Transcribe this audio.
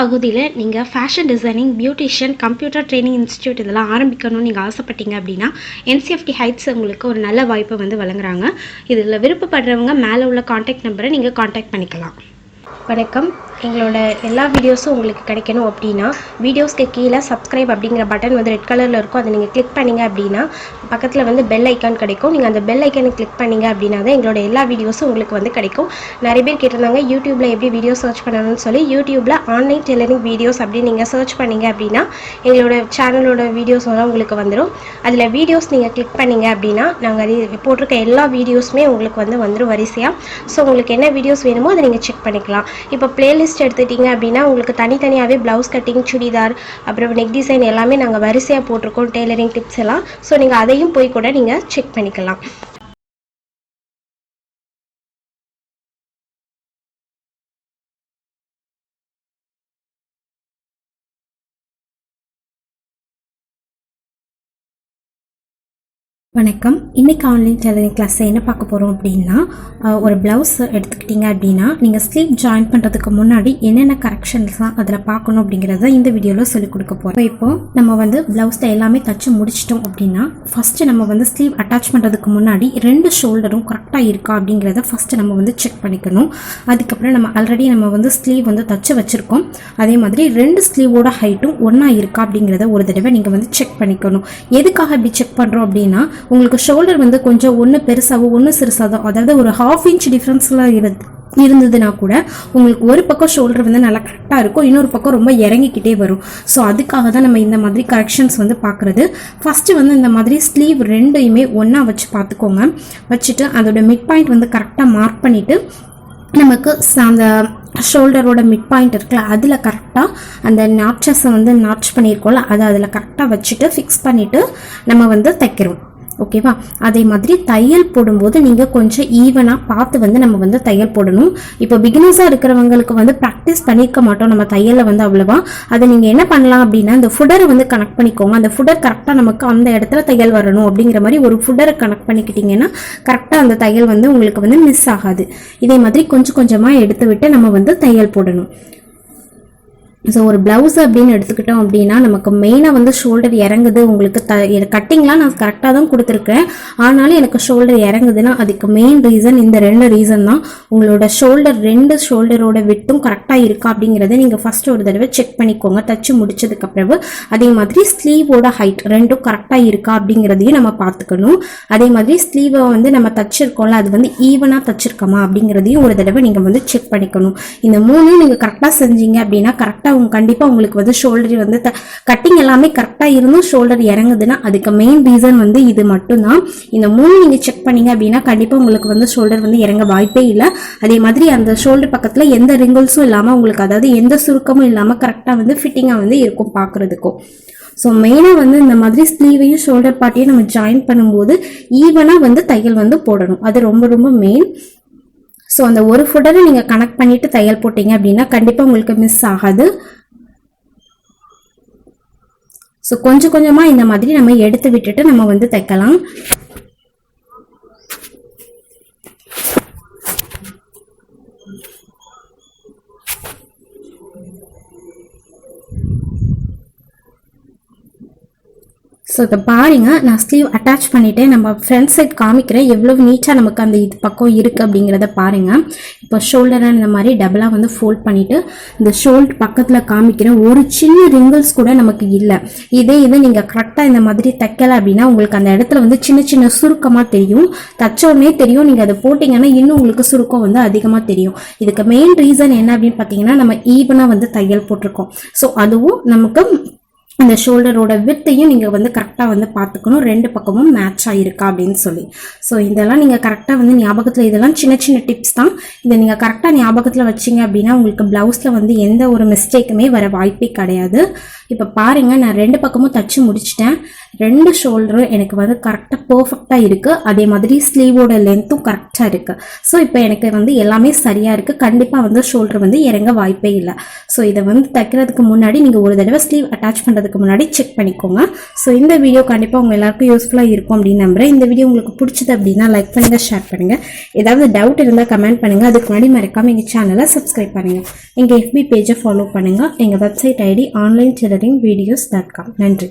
பகுதியில் நீங்கள் fashion designing beautician computer training institute இதெல்லாம் ஆரம்பிக்கணும்னு நீங்கள் ஆசைப்பட்டீங்க அப்படின்னா என்சிஎஃப்டி ஹைட்ஸ் உங்களுக்கு ஒரு நல்ல வாய்ப்பை வந்து வழங்குறாங்க. இதில் விருப்பப்படுறவங்க மேலே உள்ள காண்டாக்ட் நம்பரை நீங்கள் காண்டாக்ட் பண்ணிக்கலாம். வணக்கம். எங்களோட எல்லா வீடியோஸும் உங்களுக்கு கிடைக்கணும் அப்படின்னா வீடியோஸ்க்கு கீழே சப்ஸ்கிரைப் அப்படிங்கிற பட்டன் வந்து ரெட் கலரில் இருக்கும். அதை நீங்கள் கிளிக் பண்ணீங்க அப்படின்னா பக்கத்தில் வந்து பெல் ஐக்கான் கிடைக்கும். நீங்கள் அந்த பெல் ஐக்கானை கிளிக் பண்ணீங்க அப்படின்னா தான் எங்களோட எல்லா வீடியோஸும் உங்களுக்கு வந்து கிடைக்கும். நிறைய பேர் கேட்டிருந்தாங்க யூடியூப்பில் எப்படி வீடியோ சர்ச் பண்ணணும்னு சொல்லி யூடியூப்பில் ஆன்லைன் டெய்லரிங் வீடியோஸ் அப்படின்னு நீங்கள் சர்ச் பண்ணீங்க அப்படின்னா எங்களோட சேனலோட வீடியோஸ் எல்லாம் உங்களுக்கு வந்துடும் அதில் வீடியோஸ் நீங்கள் கிளிக் பண்ணீங்க அப்படின்னா நாங்கள் போட்டிருக்க எல்லா வீடியோஸுமே உங்களுக்கு வந்து வந்துடும் வரிசையாக ஸோ உங்களுக்கு என்ன வீடியோஸ் வேணுமோ அதை நீங்கள் செக் பண்ணிக்கலாம். இப்போ பிளேலிஸ்ட் எடுத்துட்டீங்க அப்படின்னா உங்களுக்கு தனித்தனியாகவே ப்ளவுஸ் கட்டிங் சுடிதார் அப்புறம் நெக் டிசைன் எல்லாமே நாங்கள் வரிசையாக போட்டிருக்கோம் டெய்லரிங் டிப்ஸ் எல்லாம். ஸோ நீங்கள் அதையும் போய் கூட நீங்கள் செக் பண்ணிக்கலாம். வணக்கம். இன்றைக்கி ஆன்லைன் டெய்லரிங் கிளாஸில் என்ன பார்க்க போகிறோம் அப்படின்னா ஒரு ப்ளவுஸ் எடுத்துக்கிட்டிங்க அப்படின்னா நீங்கள் ஸ்லீவ் ஜாயின் பண்ணுறதுக்கு முன்னாடி என்னென்ன கரெக்ஷன்ஸ்லாம் அதில் பார்க்கணும் அப்படிங்கிறத இந்த வீடியோவில் சொல்லிக் கொடுக்க போகிறோம் இப்போ நம்ம வந்து ப்ளவுஸில் எல்லாமே தச்சு முடிச்சிட்டோம் அப்படின்னா ஃபஸ்ட்டு நம்ம வந்து ஸ்லீவ் அட்டாச் பண்ணுறதுக்கு முன்னாடி ரெண்டு ஷோல்டரும் கரெக்டாக இருக்கா அப்படிங்கிறத ஃபஸ்ட்டு நம்ம வந்து செக் பண்ணிக்கணும். அதுக்கப்புறம் நம்ம ஆல்ரெடி நம்ம வந்து ஸ்லீவ் வந்து தச்சு வச்சுருக்கோம். அதே மாதிரி ரெண்டு ஸ்லீவோட ஹைட்டும் ஒன்றா இருக்கா அப்படிங்கிறத ஒரு தடவை நீங்கள் வந்து செக் பண்ணிக்கணும். எதுக்காக இப்படி செக் பண்ணுறோம் அப்படின்னா உங்களுக்கு ஷோல்டர் வந்து கொஞ்சம் ஒன்று பெருசாகவோ ஒன்று சிறுசாதோ அதாவது ஒரு ஹாஃப் இன்ச் டிஃப்ரென்ஸில் இருந்து இருந்ததுன்னா கூட உங்களுக்கு ஒரு பக்கம் ஷோல்டர் வந்து நல்லா கரெக்டாக இருக்கும் இன்னொரு பக்கம் ரொம்ப இறங்கிக்கிட்டே வரும். ஸோ அதுக்காக தான் நம்ம இந்த மாதிரி கரெக்ஷன்ஸ் வந்து பார்க்குறது. ஃபஸ்ட்டு வந்து இந்த மாதிரி ஸ்லீவ் ரெண்டையுமே ஒன்றா வச்சு பார்த்துக்கோங்க. வச்சுட்டு அதோட மிட் பாயிண்ட் வந்து கரெக்டாக மார்க் பண்ணிவிட்டு நமக்கு அந்த ஷோல்டரோட மிட் பாயிண்ட் இருக்குல்ல அதில் கரெக்டாக அந்த நாட்சஸை வந்து நாட்ச் பண்ணியிருக்கோம்ல அதை அதில் கரெக்டாக வச்சுட்டு ஃபிக்ஸ் பண்ணிவிட்டு நம்ம வந்து தைக்கிறோம். ஓகேவா அதே மாதிரி தையல் போடும்போது நீங்கள் கொஞ்சம் ஈவனாக பார்த்து வந்து நம்ம வந்து தையல் போடணும். இப்போ பிகினர்ஸாக இருக்கிறவங்களுக்கு வந்து ப்ராக்டிஸ் பண்ணியிருக்க மாட்டோம் நம்ம தையலில் வந்து அவ்வளோவா. அதை நீங்கள் என்ன பண்ணலாம் அப்படின்னா அந்த ஃபுடரை வந்து கனெக்ட் பண்ணிக்கோங்க. அந்த ஃபுடர் கரெக்டாக நமக்கு அந்த இடத்துல தையல் வரணும் அப்படிங்கிற மாதிரி ஒரு ஃபுடரை கனெக்ட் பண்ணிக்கிட்டிங்கன்னா கரெக்டாக அந்த தையல் வந்து உங்களுக்கு வந்து மிஸ் ஆகாது. இதே மாதிரி கொஞ்சம் கொஞ்சமாக எடுத்து விட்டு நம்ம வந்து தையல் போடணும். ஸோ ஒரு ப்ளவுஸ் அப்படின்னு எடுத்துக்கிட்டோம் அப்படின்னா நமக்கு மெயினாக வந்து ஷோல்டர் இறங்குது. உங்களுக்கு த கட்டிங்லாம் நான் கரெக்டாக தான் கொடுத்துருக்கேன். ஆனாலும் எனக்கு ஷோல்டர் இறங்குதுன்னா அதுக்கு மெயின் ரீசன் இந்த ரெண்டு ரீசன் தான். உங்களோட ஷோல்டர் ரெண்டு ஷோல்டரோட விட்டும் கரெக்டாக இருக்கா அப்படிங்கிறத நீங்கள் ஃபஸ்ட்டு ஒரு தடவை செக் பண்ணிக்கோங்க. தச்சு முடிச்சதுக்கு பிறகு அதே மாதிரி ஸ்லீவோட ஹைட் ரெண்டும் கரெக்டாக இருக்கா அப்படிங்கிறதையும் நம்ம பார்த்துக்கணும். அதே மாதிரி ஸ்லீவை வந்து நம்ம தச்சிருக்கோம்ல அது வந்து ஈவனாக தச்சிருக்கோமா அப்படிங்கிறதையும் ஒரு தடவை நீங்கள் வந்து செக் பண்ணிக்கணும். இந்த மூணையும் நீங்கள் கரெக்டாக செஞ்சீங்க அப்படின்னா கரெக்டாக உங்க கண்டிப்பாக உங்களுக்கு வந்து ஷோல்டர் வந்து கட்டிங் எல்லாமே கரெக்டாக இருந்தும் ஷோல்டர் இறங்குதுன்னா அதுக்கு மெயின் ரீசன் வந்து இது மட்டும்தான். இந்த மூணு நீங்கள் செக் பண்ணீங்க அப்படின்னா கண்டிப்பாக உங்களுக்கு வந்து ஷோல்டர் வந்து இறங்க வாய்ப்பே இல்லை. அதே மாதிரி அந்த ஷோல்டர் பக்கத்தில் எந்த ரிங்கிள்ஸும் இல்லாமல் உங்களுக்கு அதாவது எந்த சுருக்கமும் இல்லாமல் கரெக்டாக வந்து ஃபிட்டிங்காக வந்து இருக்கும் பார்க்குறதுக்கும் ஸோ மெயினாக வந்து இந்த மாதிரி ஸ்லீவையும் ஷோல்டர் பார்ட்டையும் நம்ம ஜாயின் பண்ணும்போது ஈவனாக வந்து தையல் வந்து போடணும். அது ரொம்ப ரொம்ப மெயின் ஸோ அந்த ஒரு ஃபுட்டரை நீங்கள் கனெக்ட் பண்ணிட்டு தையல் போட்டீங்க அப்படின்னா கண்டிப்பாக உங்களுக்கு மிஸ் ஆகாது. ஸோ கொஞ்சம் கொஞ்சமாக இந்த மாதிரி நம்ம எடுத்து விட்டுட்டு நம்ம வந்து தைக்கலாம். ஸோ இதை பாருங்க. நான் ஸ்லீவ் அட்டாச் பண்ணிவிட்டு நம்ம ஃப்ரண்ட் சைட் காமிக்கிறேன் எவ்வளவு நீட்டாக நமக்கு அந்த இது பக்கம் இருக்குது அப்படிங்கிறத பாருங்க. இப்போ ஷோல்டரை இந்த மாதிரி டபுளாக வந்து ஃபோல்ட் பண்ணிவிட்டு இந்த ஷோல்ட் பக்கத்தில் காமிக்கிறேன் ஒரு சின்ன ரிங்கிள்ஸ் கூட நமக்கு இல்லை. இதே இது நீங்கள் கரெக்டாக இந்த மாதிரி தைக்கலை அப்படின்னா உங்களுக்கு அந்த இடத்துல வந்து சின்ன சின்ன சுருக்கமாக தெரியும். தச்ச உடனே தெரியும். நீங்கள் அதை போட்டிங்கன்னா இன்னும் உங்களுக்கு சுருக்கம் வந்து அதிகமாக தெரியும். இதுக்கு மெயின் ரீசன் என்ன அப்படின்னு பார்த்தீங்கன்னா நம்ம ஈவனாக வந்து தையல் போட்டிருக்கோம். ஸோ அதுவும் நமக்கு அந்த ஷோல்டரோட வித்தையும் நீங்கள் வந்து கரெக்டாக வந்து பார்த்துக்கணும். ரெண்டு பக்கமும் மேட்ச் ஆகிருக்கா அப்படின்னு சொல்லி. ஸோ இதெல்லாம் நீங்கள் கரெக்டாக வந்து ஞாபகத்தில் இதெல்லாம் சின்ன சின்ன டிப்ஸ் தான். இதை நீங்கள் கரெக்டாக ஞாபகத்தில் வச்சீங்க அப்படின்னா உங்களுக்கு ப்ளவுஸில் வந்து எந்த ஒரு மிஸ்டேக்குமே வர வாய்ப்பே கிடையாது. இப்போ பாருங்கள் நான் ரெண்டு பக்கமும் தச்சு முடிச்சிட்டேன். ரெண்டு ஷோல்டரும் எனக்கு வந்து கரெக்டாக பர்ஃபெக்டாக இருக்குது அதே மாதிரி ஸ்லீவோட லென்த்தும் கரெக்டாக இருக்குது ஸோ இப்போ எனக்கு வந்து எல்லாமே சரியாக இருக்குது கண்டிப்பாக வந்து ஷோல்டர் வந்து இறங்க வாய்ப்பே இல்லை. ஸோ இதை வந்து தைக்கிறதுக்கு முன்னாடி நீங்கள் ஒரு தடவை ஸ்லீவ் அட்டாச் பண்ணுறது பண்ணுறதுக்கு முன்னாடி செக் பண்ணிக்கோங்க. ஸோ இந்த வீடியோ கண்டிப்பாக உங்கள் எல்லாருக்கும் யூஸ்ஃபுல்லாக இருக்கும் அப்படின்னு நம்புறேன். இந்த வீடியோ உங்களுக்கு பிடிச்சது அப்படின்னா லைக் பண்ணுங்கள் ஷேர் பண்ணுங்கள் ஏதாவது டவுட் இருந்தால் கமெண்ட் பண்ணுங்கள் அதுக்கு முன்னாடி மறக்காமல் எங்கள் சேனலை சப்ஸ்கிரைப் பண்ணுங்கள் எங்கள் எஃபி பேஜை ஃபாலோ பண்ணுங்கள் எங்கள் website ID online tailoring videos dot com நன்றி.